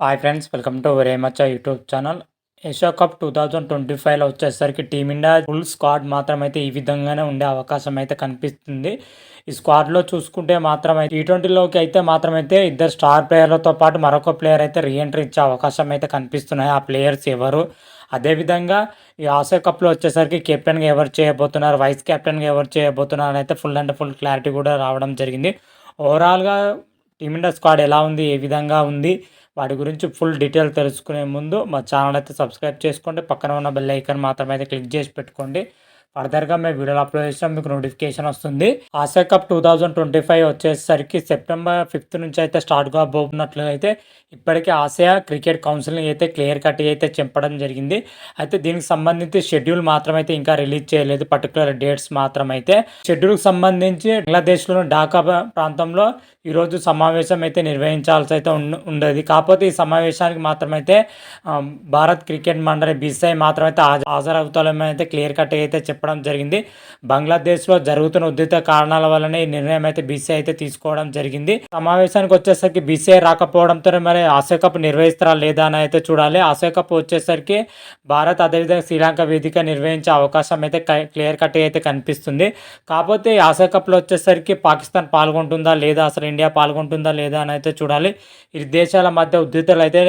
Hi friends welcome to much YouTube channel Asia cup two thousand twenty ఫైవ్లో వచ్చేసరికి team India full squad మాత్రం అయితే ఈ విధంగానే ఉండే అవకాశం అయితే కనిపిస్తుంది. ఈ స్క్వాడ్లో చూసుకుంటే మాత్రం అయితే టీ ట్వంటీలోకి అయితే మాత్రం అయితే ఇద్దరు స్టార్ ప్లేయర్లతో పాటు మరొక ప్లేయర్ అయితే రీఎంట్రీ ఇచ్చే అవకాశం అయితే కనిపిస్తున్నాయి. ఆ ప్లేయర్స్ ఎవరు? అదేవిధంగా ఈ ఆసియా కప్లో వచ్చేసరికి కెప్టెన్గా ఎవరు చేయబోతున్నారు? వైస్ కెప్టెన్గా ఎవరు చేయబోతున్నారు? అయితే ఫుల్ అండ్ ఫుల్ క్లారిటీ కూడా రావడం జరిగింది. ఓవరాల్గా టీమిండియా స్క్వాడ్ ఎలా ఉంది? ఏ విధంగా ఉంది? వాటి గురించి ఫుల్ డీటెయిల్ తెలుసుకునే ముందు మా ఛానల్ అయితే సబ్స్క్రైబ్ చేసుకోండి. పక్కన ఉన్న బెల్ ఐకన్ మాత్రమే అయితే క్లిక్ చేసి పెట్టుకోండి. ఫర్దర్గా మేము వీడియోలు అప్లోడ్ చేసినా మీకు నోటిఫికేషన్ వస్తుంది. Asia cup two thousand twenty five వచ్చేసరికి సెప్టెంబర్ ఫిఫ్త్ నుంచి అయితే స్టార్ట్ కాబోతున్నట్లు అయితే ఇప్పటికే ఆసియా క్రికెట్ కౌన్సిల్ని అయితే క్లియర్ కట్ అయితే చెప్పడం జరిగింది. అయితే దీనికి సంబంధించి షెడ్యూల్ మాత్రమైతే ఇంకా రిలీజ్ చేయలేదు. పర్టికులర్ డేట్స్ మాత్రమైతే షెడ్యూల్కి సంబంధించి బంగ్లాదేశ్లోని ఢాకా ప్రాంతంలో ఈరోజు సమావేశం అయితే నిర్వహించాల్సి అయితే ఉండేది. కాకపోతే ఈ సమావేశానికి మాత్రమైతే భారత్ క్రికెట్ మండలి బీసీఐ మాత్రమైతే హాజరవుతామని అయితే క్లియర్ కట్ అయితే చెప్పడం జరిగింది. బంగ్లాదేశ్లో జరుగుతున్న ఉద్రిత కారణాల వల్లనే ఈ నిర్ణయం అయితే బీసీఐ అయితే తీసుకోవడం జరిగింది. సమావేశానికి వచ్చేసరికి బీసీఐ రాకపోవడంతో మరి ఆసియా కప్ నిర్వహిస్తారా లేదా అని అయితే చూడాలి. ఆసియా కప్ వచ్చేసరికి భారత్ అదేవిధంగా శ్రీలంక వేదిక నిర్వహించే అవకాశం అయితే క్లియర్ కట్ అయితే కనిపిస్తుంది. కాకపోతే ఆసియా కప్లో వచ్చేసరికి పాకిస్తాన్ పాల్గొంటుందా లేదా అసలు ఇండియా పాల్గొంటుందా లేదా అని అయితే చూడాలి. ఈ దేశాల మధ్య ఉద్రితలు అయితే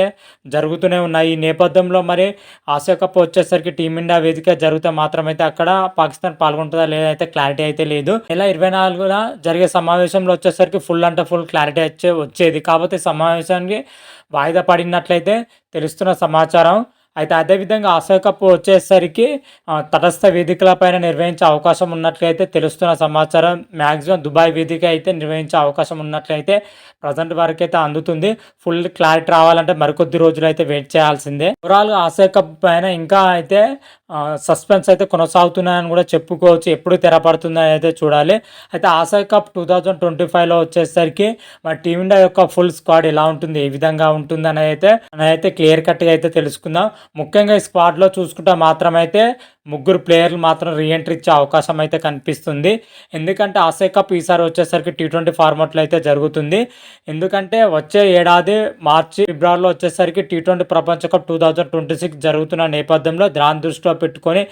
జరుగుతూనే ఉన్నాయి. ఈ నేపథ్యంలో మరి ఆసియా కప్ వచ్చేసరికి టీమిండియా వేదిక జరిగితే మాత్రమైతే అక్కడ పాకిస్తాన్ పాల్గొంటుందా లేదైతే క్లారిటీ అయితే లేదు. ఇలా ఇరవై నాలుగున జరిగే సమావేశంలో వచ్చేసరికి ఫుల్ అంటే ఫుల్ క్లారిటీ వచ్చే వచ్చేది. కాకపోతే సమావేశానికి వాయిదా పడినట్లయితే తెలుస్తున్న సమాచారం అయితే అదేవిధంగా ఆసియా కప్ వచ్చేసరికి తటస్థ వేదికలపైన నిర్వహించే అవకాశం ఉన్నట్లయితే తెలుస్తున్న సమాచారం. మ్యాక్సిమం దుబాయ్ వేదిక అయితే నిర్వహించే అవకాశం ఉన్నట్లయితే ప్రజెంట్ వరకు అయితే అందుతుంది. ఫుల్ క్లారిటీ రావాలంటే మరికొద్ది రోజులు అయితే వెయిట్ చేయాల్సిందే. ఓవరాల్ ఆసియా కప్ పైన ఇంకా అయితే సస్పెన్స్ అయితే కొనసాగుతున్నాయని కూడా చెప్పుకోవచ్చు. ఎప్పుడు తెరపడుతుందని అయితే చూడాలి. అయితే Asia cup two thousand twenty ఫైవ్లో వచ్చేసరికి మన టీమిండియా యొక్క ఫుల్ స్క్వాడ్ ఎలా ఉంటుంది ఏ విధంగా ఉంటుంది అని అయితే అయితే క్లియర్ కట్గా అయితే తెలుసుకుందాం. ముఖ్యంగా ఈ స్క్వాడ్లో చూసుకుంటే మాత్రమైతే ముగ్గురు ప్లేయర్లు మాత్రం రీఎంట్రీ ఇచ్చే అవకాశం అయితే కనిపిస్తుంది. ఎందుకంటే ఆసియా కప్ ఈసారి వచ్చేసరికి టీ ట్వంటీ ఫార్మాట్లో అయితే జరుగుతుంది. ఎందుకంటే వచ్చే ఏడాది మార్చి ఫిబ్రవరిలో వచ్చేసరికి టీ ట్వంటీ ప్రపంచ cup two thousand twenty six జరుగుతున్న నేపథ్యంలో దాని దృష్టిలో పెట్టుకొని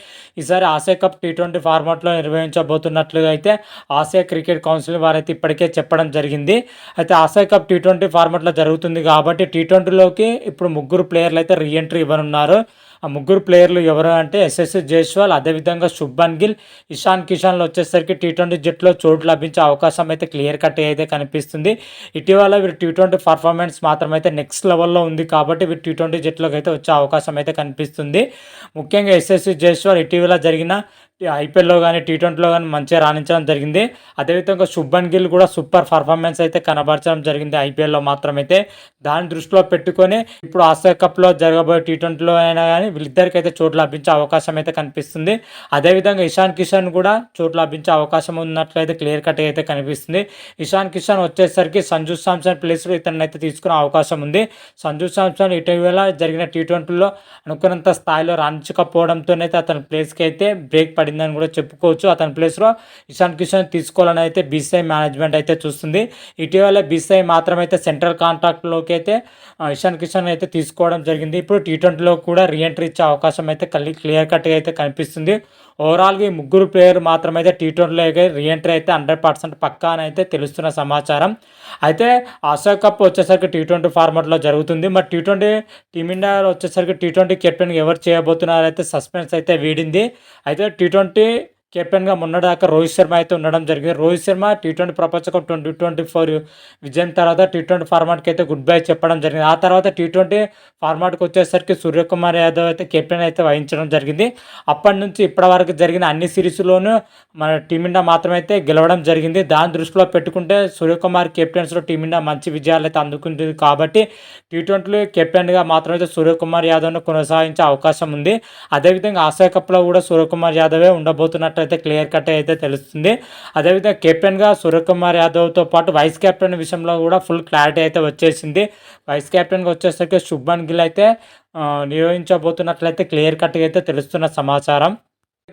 ఈసారి ఆసియా కప్ టీ ట్వంటీ ఫార్మాట్లో నిర్వహించబోతున్నట్లుగా అయితే ఆసియా క్రికెట్ కౌన్సిల్ వారైతే ఇప్పటికే చెప్పడం జరిగింది. అయితే ఆసియా కప్ టీ ట్వంటీ ఫార్మాట్లో జరుగుతుంది కాబట్టి టీ ట్వంటీలోకి ఇప్పుడు ముగ్గురు ప్లేయర్లు అయితే రీఎంట్రీ ఇవ్వనున్నారు. ఆ ముగ్గురు ప్లేయర్లు ఎవరు అంటే ఎస్ఎస్సి జైస్వాల్ అదేవిధంగా శుభన్ గిల్ ఇషాన్ కిషాన్లు వచ్చేసరికి టీ ట్వంటీ జట్లో చోటు లభించే అవకాశం అయితే క్లియర్ కట్ అయితే కనిపిస్తుంది. ఇటీవల వీరు టీ ట్వంటీ పర్ఫార్మెన్స్ మాత్రం అయితే నెక్స్ట్ లెవెల్లో ఉంది కాబట్టి వీరు టీ ట్వంటీ జట్లోకి అయితే వచ్చే అవకాశం అయితే కనిపిస్తుంది. ముఖ్యంగా ఎస్ఎస్సి జైస్వాల్ ఇటీవల జరిగిన ఐపీఎల్లో కానీ టీ ట్వంటీలో కానీ మంచిగా రాణించడం జరిగింది. అదేవిధంగా శుభన్ గిల్ కూడా సూపర్ పర్ఫార్మెన్స్ అయితే కనబరచడం జరిగింది ఐపీఎల్లో మాత్రమైతే. దాన్ని దృష్టిలో పెట్టుకొని ఇప్పుడు ఆసియా కప్లో జరగబోయే టీ ట్వంటీలో అయినా కానీ వీళ్ళిద్దరికి అయితే చోటు లభించే అవకాశం అయితే కనిపిస్తుంది. అదేవిధంగా ఇషాన్ కిషన్ కూడా చోటు లభించే అవకాశం ఉన్నట్లయితే క్లియర్ కట్ అయితే కనిపిస్తుంది. ఇషాన్ కిషన్ వచ్చేసరికి సంజు సామ్సన్ ప్లేస్లో ఇతన్ని అయితే తీసుకునే అవకాశం ఉంది. సంజు సామ్సన్ ఇటీవల జరిగిన టీ ట్వంటీలో అనుకున్నంత స్థాయిలో రాణించకపోవడంతోనైతే అతని ప్లేస్కి అయితే బ్రేక్ పడిందని కూడా చెప్పుకోవచ్చు. అతని ప్లేస్లో ఇషాన్ కిషన్ తీసుకోవాలని అయితే బీసీఐ మేనేజ్మెంట్ అయితే చూస్తుంది. ఇటీవల బీసీఐ మాత్రమైతే సెంట్రల్ కాంట్రాక్ట్లోకి అయితే ఇషాన్ కిషన్ అయితే తీసుకోవడం జరిగింది. ఇప్పుడు టీ ట్వంటీలో కూడా రీఎంట్రీ ఇచ్చే అవకాశం అయితే క్లియర్ కట్గా అయితే కనిపిస్తుంది. ఓవరాల్గా ఈ ముగ్గురు ప్లేయర్ మాత్రమైతే టీ ట్వంటీలో రీఎంట్రీ అయితే హండ్రెడ్ పర్సెంట్ పక్కా అని అయితే తెలుస్తున్న సమాచారం. అయితే ఆసియా కప్ వచ్చేసరికి టీ ట్వంటీ ఫార్మాట్లో జరుగుతుంది. మరి టీ ట్వంటీ టీమిండియాలో వచ్చేసరికి టీ ట్వంటీ కెప్టెన్ ఎవరు చేయబోతున్నారు అయితే సస్పెన్స్ అయితే వీడింది. అయితే టీ ట్వంటీ కెప్టెన్గా మొన్నదాకా రోహిత్ శర్మ అయితే ఉండడం జరిగింది. రోహిత్ శర్మ టీ ట్వంటీ ప్రపంచ కప్ ట్వంటీ ట్వంటీ ఫోర్ విజయం తర్వాత టీ ట్వంటీ ఫార్మాట్కి అయితే గుడ్ బై చెప్పడం జరిగింది. ఆ తర్వాత టీ ట్వంటీ ఫార్మాట్కి వచ్చేసరికి సూర్యకుమార్ యాదవ్ అయితే కెప్టెన్ అయితే వహించడం జరిగింది. అప్పటి నుంచి ఇప్పటి వరకు జరిగిన అన్ని సిరీస్లోనూ మన టీమిండియా మాత్రమైతే గెలవడం జరిగింది. దాని దృష్టిలో పెట్టుకుంటే సూర్యకుమార్ కెప్టెన్స్లో టీమిండియా మంచి విజయాలు అయితే అందుకుంటుంది. కాబట్టి టీ ట్వంటీలో కెప్టెన్గా మాత్రమైతే సూర్యకుమార్ యాదవ్ను కొనసాగించే అవకాశం ఉంది. అదేవిధంగా ఆసియా కప్లో కూడా సూర్యకుమార్ యాదవే ఉండబోతున్నట్టు అయితే క్లియర్ కట్ అయితే తెలుస్తుంది. అదేవిధంగా కెప్టెన్గా సూర్యకుమార్ యాదవ్తో పాటు వైస్ కెప్టెన్ విషయంలో కూడా ఫుల్ క్లారిటీ అయితే వచ్చేసింది. వైస్ కెప్టెన్గా వచ్చేసరికి శుభన్ గిల్ అయితే నిర్వహించబోతున్నట్లయితే క్లియర్ కట్గా అయితే తెలుస్తున్న సమాచారం.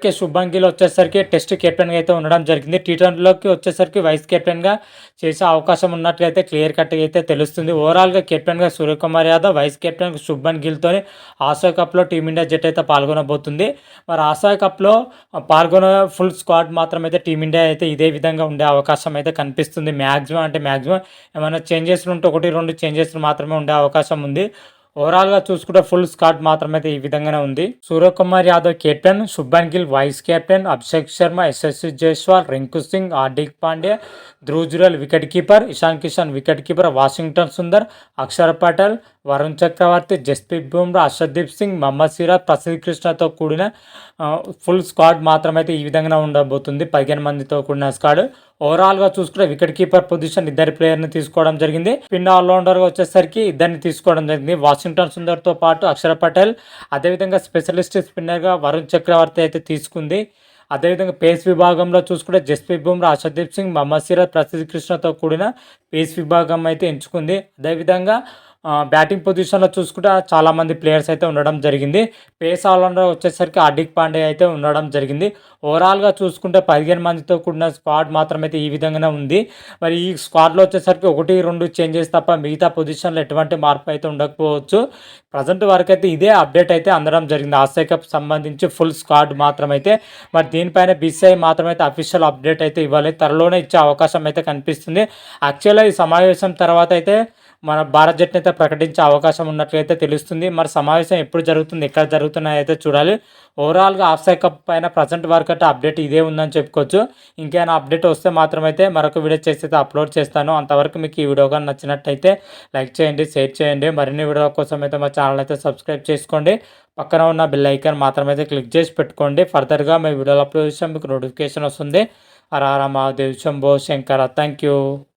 కే శుభ్మన్ గిల్ వచ్చేసరికి టెస్ట్ కెప్టెన్గా అయితే ఉండడం జరిగింది. టీ ట్వంటీలోకి వచ్చేసరికి వైస్ కెప్టెన్గా చేసే అవకాశం ఉన్నట్లయితే క్లియర్ కట్గా అయితే తెలుస్తుంది. ఓవరాల్గా కెప్టెన్గా సూర్యకుమార్ యాదవ్ వైస్ కెప్టెన్ శుభ్మన్ గిల్తోని ఆసియా కప్లో టీమిండియా జట్టు అయితే పాల్గొనబోతుంది. మరి ఆసియా కప్లో పాల్గొనే ఫుల్ స్క్వాడ్ మాత్రం అయితే టీమిండియా అయితే ఇదే విధంగా ఉండే అవకాశం అయితే కనిపిస్తుంది. మ్యాక్సిమం అంటే మ్యాక్సిమం ఏమైనా చేంజెస్ ఉంటే ఒకటి రెండు చేంజెస్ మాత్రమే ఉండే అవకాశం ఉంది. ఓవరాల్గా చూసుకుంటే ఫుల్ స్కాట్ మాత్రమైతే ఈ విధంగానే ఉంది. Suryakumar Yadav captain Shubman Gill vice captain Abhishek Sharma SSC Jaiswal Rinku Singh Hardik Pandey Dhruv Jurel wicket keeper Ishan Kishan wicket keeper Washington Sundar Axar Patel Varun Chakravarthy Jasprit Bumrah Arshdeep Singh Mohammed Siraj Prasidh కృష్ణతో కూడిన full squad మాత్రమైతే ఈ విధంగా ఉండబోతుంది. పదిహేను మందితో కూడిన squad ఓవరాల్గా చూసుకుంటే వికెట్ కీపర్ పొజిషన్ ఇద్దరు ప్లేయర్ని తీసుకోవడం జరిగింది. స్పిన్ ఆల్రౌండర్గా వచ్చేసరికి ఇద్దరిని తీసుకోవడం జరిగింది. వాషింగ్టన్ సుందర్తో పాటు అక్షర పటేల్ అదేవిధంగా స్పెషలిస్ట్ స్పిన్నర్గా వరుణ్ చక్రవర్తి అయితే తీసుకుంది. అదేవిధంగా పేస్ విభాగంలో చూసుకుంటే జస్ప్రీత్ బుమ్రా అర్షదీప్ సింగ్ మహమ్మద్ సిరాజ్ ప్రసిద్ధ్ కృష్ణతో కూడిన పేస్ విభాగం అయితే ఎంచుకుంది. అదేవిధంగా బ్యాటింగ్ పొజిషన్లో చూసుకుంటే చాలామంది ప్లేయర్స్ అయితే ఉండడం జరిగింది. పేస్ ఆల్రౌండర్ వచ్చేసరికి హార్దిక్ పాండే అయితే ఉండడం జరిగింది. ఓవరాల్గా చూసుకుంటే పదిహేను మందితో కూడిన స్క్వాడ్ మాత్రం అయితే ఈ విధంగానే ఉంది. మరి ఈ స్క్వాడ్లో వచ్చేసరికి ఒకటి రెండు చేంజెస్ తప్ప మిగతా పొజిషన్లో ఎటువంటి మార్పు అయితే ఉండకపోవచ్చు. ప్రజెంట్ వరకు అయితే ఇదే అప్డేట్ అయితే అందడం జరిగింది. ఆసియా కప్ సంబంధించి ఫుల్ స్క్వాడ్ మాత్రమైతే మరి దీనిపైన బీసీఐ మాత్రమైతే అఫీషియల్ అప్డేట్ అయితే ఇవ్వాలి. త్వరలోనే ఇచ్చే అవకాశం అయితే కనిపిస్తుంది. యాక్చువల్గా ఈ సమావేశం తర్వాత అయితే మన భారత జట్టుని అయితే ప్రకటించే అవకాశం ఉన్నట్లయితే తెలుస్తుంది. మరి సమావేశం ఎప్పుడు జరుగుతుంది ఎక్కడ జరుగుతున్నాయి అయితే చూడాలి. ఓవరాల్గా ఆఫ్సైడ్ కప్ పైన ప్రజెంట్ వరకు అయితే అప్డేట్ ఇదే ఉందని చెప్పుకోవచ్చు. ఇంకేమైనా అప్డేట్ వస్తే మాత్రమైతే మరొక వీడియో చేసి అయితే అప్లోడ్ చేస్తాను. అంతవరకు మీకు ఈ వీడియో కానీ నచ్చినట్టయితే లైక్ చేయండి షేర్ చేయండి. మరిన్ని వీడియో కోసం అయితే మా ఛానల్ అయితే సబ్స్క్రైబ్ చేసుకోండి. పక్కన ఉన్న బిల్ ఐకాన్ మాత్రమైతే క్లిక్ చేసి పెట్టుకోండి. ఫర్దర్గా మీ వీడియోలు అప్లోడ్ చేస్తే మీకు నోటిఫికేషన్ వస్తుంది. అరారా మహాదేవ్ శంభో శంకర. Thank you